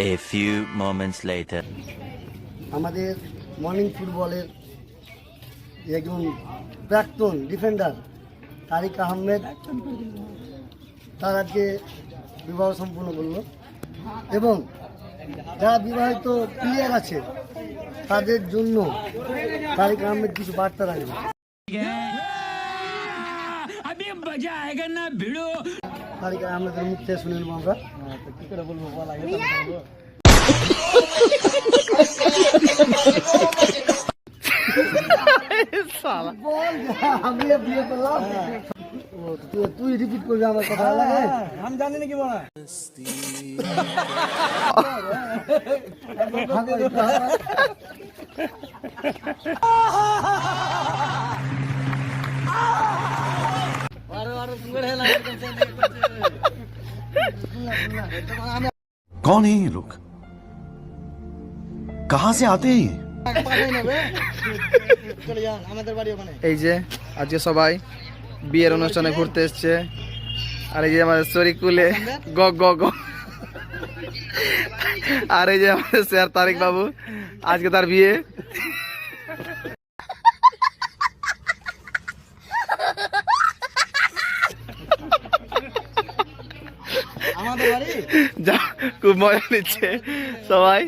A few moments later. আমাদের morning ফুটবলের একজন প্রাক্তন ডিফেন্ডার তারিক আহমেদ তার আজকে বিবাহ সম্পূর্ণ করল। এবং যারা বিবাহিত প্লেয়ার আছে তাদের জন্য তারিক আহমেদ কিছু বার্তা রাখবে। তারিক আহমেদের মুখ থেকে শুনে নেবো আমরা কি করে বলবো বলা বল আমি বিয়ে করলাম ও, তুই- তুই রিপিট করবি আমার কথা আমি জানি নাকি বলা कौन है ये लोग कहां से आते हैं ये? এই যে আজকে সবাই বিয়ের অনুষ্ঠানে ঘুরতে এসছে আর এই যে আমাদের শরীকুলে গ গ গ আর এই যে আমাদের স্যার তারিক বাবু আজকে তার বিয়ে যা খুব মজা নিচ্ছে। সবাই।